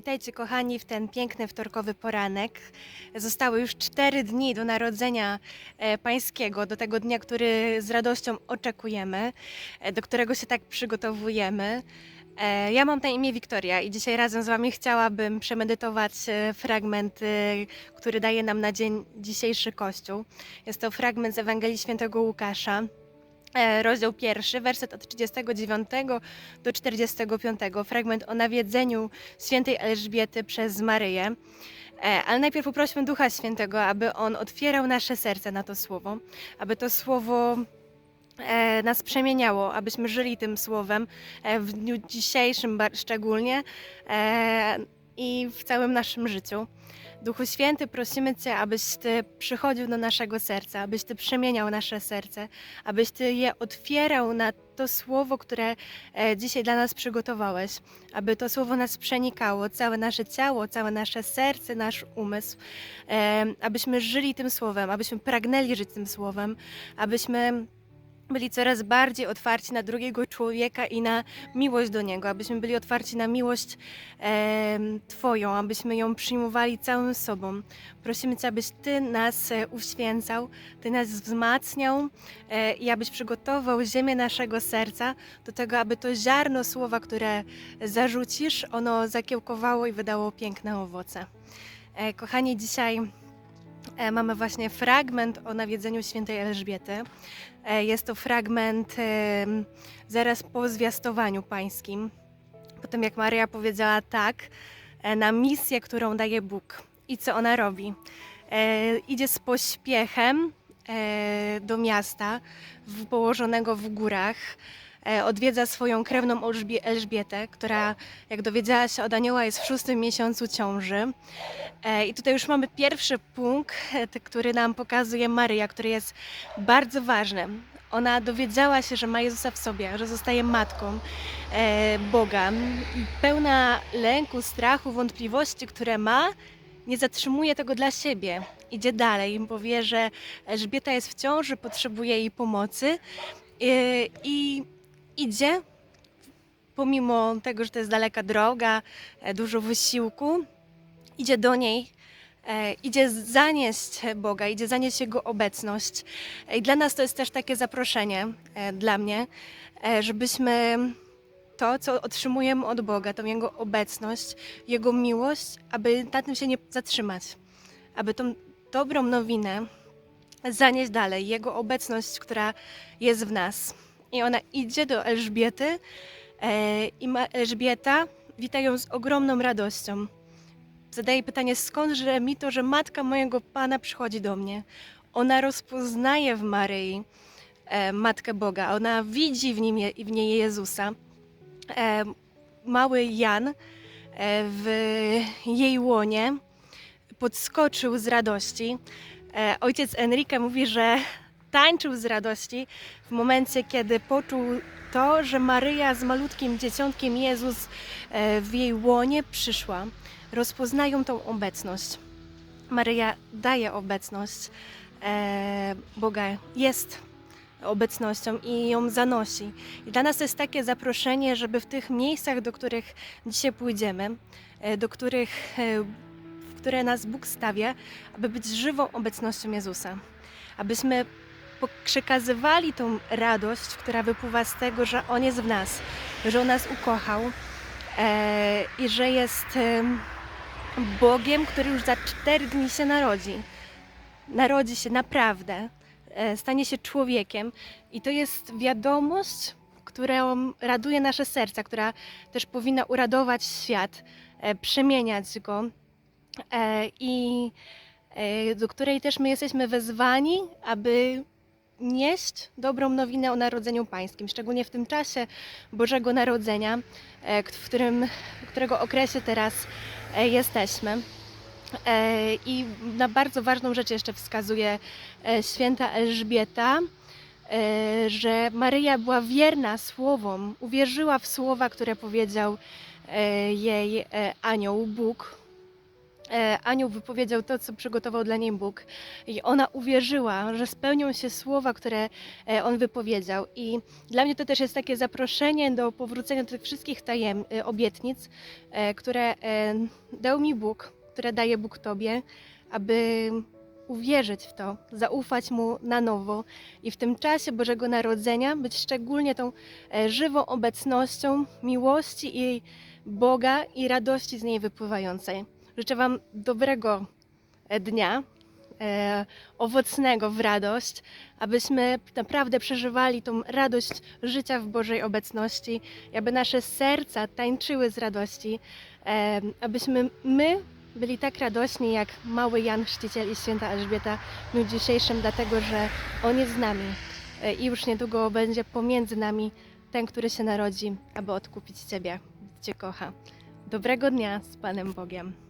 Witajcie kochani w ten piękny wtorkowy poranek. Zostały już cztery dni do narodzenia e, Pańskiego, do tego dnia, który z radością oczekujemy, e, do którego się tak przygotowujemy. E, Ja mam na imię Wiktoria i dzisiaj razem z Wami chciałabym przemedytować fragment, który daje nam na dzień dzisiejszy Kościół. Jest to fragment z Ewangelii Świętego Łukasza, rozdział pierwszy, werset od 39 do 45, fragment o nawiedzeniu świętej Elżbiety przez Maryję. E, Ale najpierw poprośmy Ducha Świętego, aby On otwierał nasze serce na to słowo, aby to słowo e, nas przemieniało, abyśmy żyli tym słowem e, w dniu dzisiejszym szczególnie e, i w całym naszym życiu. Duchu Święty, prosimy Cię, abyś Ty przychodził do naszego serca, abyś Ty przemieniał nasze serce, abyś Ty je otwierał na to słowo, które e, dzisiaj dla nas przygotowałeś, aby to słowo nas przenikało, całe nasze ciało, całe nasze serce, nasz umysł, e, abyśmy żyli tym słowem, abyśmy pragnęli żyć tym słowem, abyśmy byli coraz bardziej otwarci na drugiego człowieka i na miłość do niego, abyśmy byli otwarci na miłość em, Twoją, abyśmy ją przyjmowali całym sobą. Prosimy Cię, abyś Ty nas e, uświęcał, Ty nas wzmacniał e, i abyś przygotował ziemię naszego serca do tego, aby to ziarno słowa, które zarzucisz, ono zakiełkowało i wydało piękne owoce. E, Kochani, dzisiaj e, mamy właśnie fragment o nawiedzeniu świętej Elżbiety. E, Jest to fragment zaraz po zwiastowaniu pańskim, po tym jak Maryja powiedziała tak e, na misję, którą daje Bóg. I co ona robi? E, Idzie z pośpiechem e, do miasta położonego w górach. E, Odwiedza swoją krewną Elżbie- Elżbietę, która, jak dowiedziała się od anioła, jest w szóstym miesiącu ciąży. E, I tutaj już mamy pierwszy punkt, e, który nam pokazuje Maryja, który jest bardzo ważny. Ona dowiedziała się, że ma Jezusa w sobie, że zostaje matką Boga. I pełna lęku, strachu, wątpliwości, które ma, nie zatrzymuje tego dla siebie. Idzie dalej i powie, że Elżbieta jest w ciąży, potrzebuje jej pomocy i idzie, pomimo tego, że to jest daleka droga, e, dużo wysiłku, idzie do niej, e, idzie zanieść Boga, idzie zanieść Jego obecność. E, I dla nas to jest też takie zaproszenie, dla mnie, żebyśmy to, co otrzymujemy od Boga, tą Jego obecność, Jego miłość, aby na tym się nie zatrzymać, aby tą dobrą nowinę zanieść dalej, Jego obecność, która jest w nas. I ona idzie do Elżbiety e, i ma Elżbieta wita ją z ogromną radością zadaje pytanie, skądże mi to, że matka mojego Pana przychodzi do mnie. Ona rozpoznaje w Maryi e, Matkę Boga, ona widzi w, nim, w niej Jezusa. E, mały Jan e, w jej łonie podskoczył z radości. E, ojciec Enrique mówi, że tańczył z radości w momencie, kiedy poczuł to, że Maryja z malutkim dzieciątkiem Jezus e, w jej łonie przyszła rozpoznają tą obecność. Maryja daje obecność e, Boga, jest obecnością i ją zanosi. I dla nas jest takie zaproszenie, żeby w tych miejscach, do których dzisiaj pójdziemy, e, do których, w które nas Bóg stawia, aby być żywą obecnością Jezusa. Abyśmy przekazywali tą radość, która wypływa z tego, że On jest w nas, że On nas ukochał e, i że jest em, Bogiem, który już za cztery dni się narodzi. Narodzi się naprawdę, e, stanie się człowiekiem i to jest wiadomość, którą raduje nasze serca, która też powinna uradować świat, e, przemieniać go e, i e, do której też my jesteśmy wezwani, aby nieść dobrą nowinę o Narodzeniu Pańskim, szczególnie w tym czasie Bożego Narodzenia, e, w którym, którego okresie teraz e, jesteśmy. E, I na bardzo ważną rzecz jeszcze wskazuje święta Elżbieta, że Maryja była wierna słowom, uwierzyła w słowa, które powiedział jej anioł, Bóg. E, anioł wypowiedział to, co przygotował dla niej Bóg. I ona uwierzyła, że spełnią się słowa, które e, on wypowiedział. I dla mnie to też jest takie zaproszenie do powrócenia do tych wszystkich tajem, e, obietnic, które dał mi Bóg, które daje Bóg Tobie, aby uwierzyć w to, zaufać Mu na nowo i w tym czasie Bożego Narodzenia być szczególnie tą żywą obecnością miłości i Boga i radości z niej wypływającej. Życzę Wam dobrego e, dnia, e, owocnego w radość, abyśmy naprawdę przeżywali tą radość życia w Bożej obecności, aby nasze serca tańczyły z radości, e, abyśmy my byli tak radośni jak mały Jan Chrzciciel i święta Elżbieta w dniu dzisiejszym, dlatego że On jest z nami i już niedługo będzie pomiędzy nami ten, który się narodzi, aby odkupić Ciebie. Cię kocha. Dobrego dnia z Panem Bogiem.